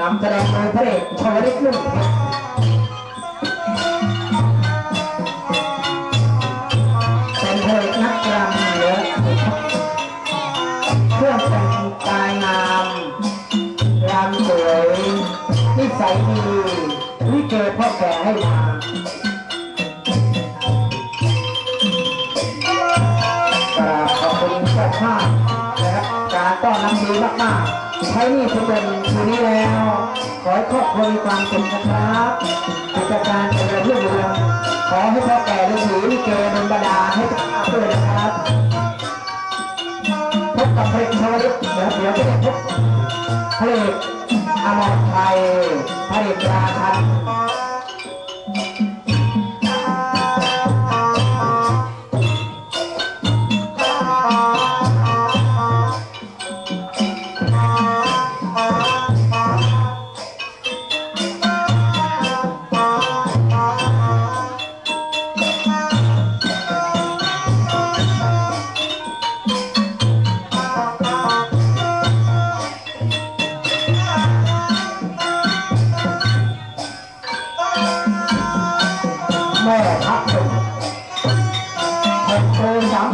นำแสดงโดยพระเอกชวลิตลุ่งเพชรเป็นพระเอกนักรำเหนือเครื่องแต่งกายงามรำสวยนิสัยดีวิเกพ่อแก่ให้มา การต้อนรับดีมากๆใช้นี่ทุกเป็นทีนี้แล้ว ขอให้ครอบครัวมีความสุขนะครับกิจการเจริญรุ่งเรืองขอให้พ่อแก่ฤาษีลิเกบนบดาให้ทุกท่าด้วยนะครับพบกับเพลงชาวลิตเดี๋ยวเดี๋ยวจะได้พบเพลงอมรไทยเพลงราชัน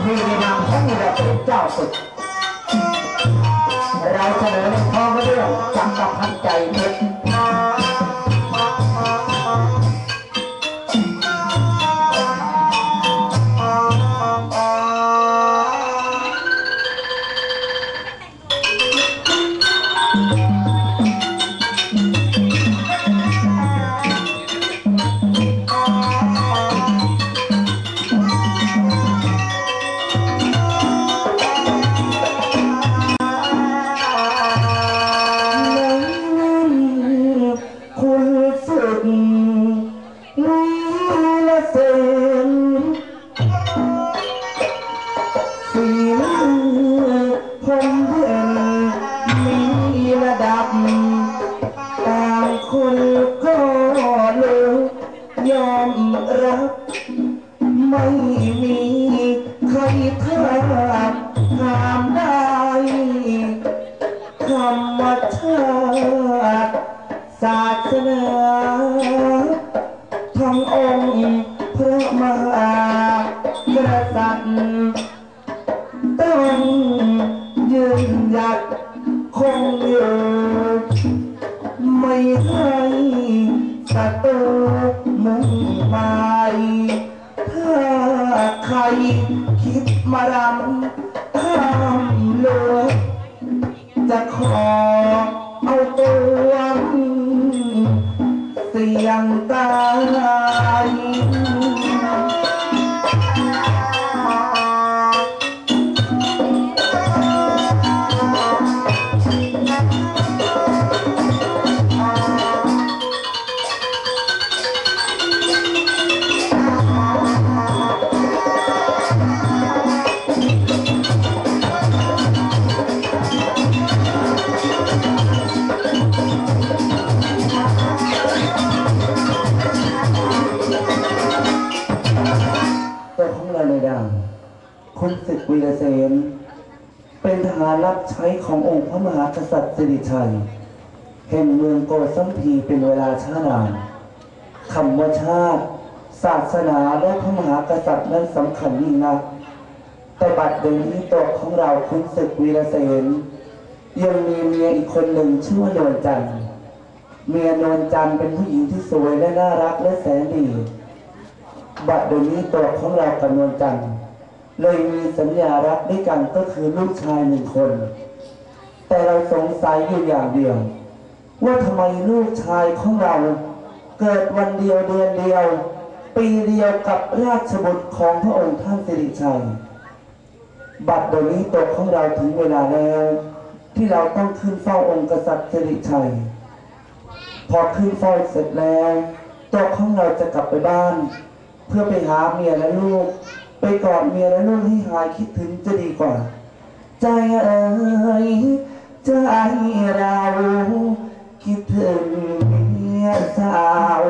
เพลงในนามของวีรเป็นเจ้าตึกเราเสนอใน ฝีมือผมเด่นมีระดับต่างคนก็เลยยอมรับ ไม่มีใครทาบห้ามได้ธรรมชาติศาสนาทั้งองค์พระมหา ไม่ให้ศัตรูมุ่งหมายถ้าใครคิดมารำห้ามเลยจะขอเอาตัวเสียงตา คุณศึกวีรเสนเป็นทหารรับใช้ขององค์พระมหากษัตริย์สิริชัยแห่งเมืองโกสัมพีเป็นเวลาช้านานคำว่าชาติ ศาสนาและพระมหากษัตริย์นั้นสำคัญยิ่งนัก แต่บัดเดี๋ยวนี้ตัวของเราคุณศึกวีรเสนยังมีเมียอีกคนหนึ่งชื่อว่านวลจันทร์เมียนวลจันทร์เป็นผู้หญิงที่สวยและน่ารักและแสนดี บัดเดี๋ยวนี้ตัวของเรากับนวลจันทร์ เลยมีสัญญารักด้วยกันก็คือลูกชายหนึ่งคน แต่เราสงสัยอยู่อย่างเดียว ว่าทำไมลูกชายของเรา เกิดวันเดียวเดือนเดียว ปีเดียวกับราชบุตรของพระองค์ท่านสิริชัย บัดเดี๋ยวนี้ตัวของเราถึงเวลาแล้ว ที่เราต้องขึ้นเฝ้าองค์กษัตริย์สิริชัย พอขึ้นเฝ้าเสร็จแล้วตัวของเราจะกลับไปบ้าน เพื่อไปหาเมียและลูก ไปกอดเมียและลูกให้หายคิดถึงจะดีกว่า ใจเอ๋ยใจเราคิดถึงเมียสาว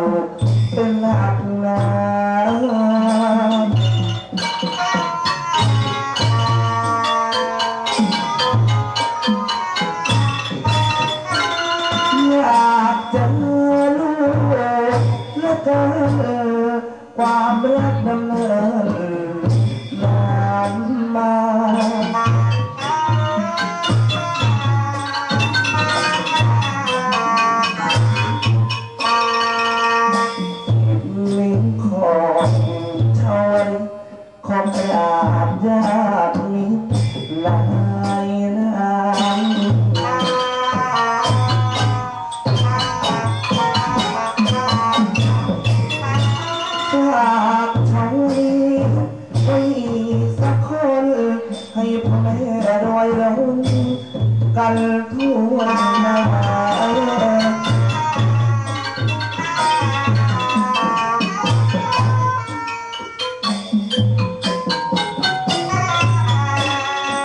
กันทั่วหนา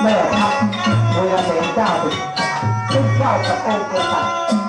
แม่ทัพเวลาเสนเจ้าติดเจ้ากับองค์กษัตริย์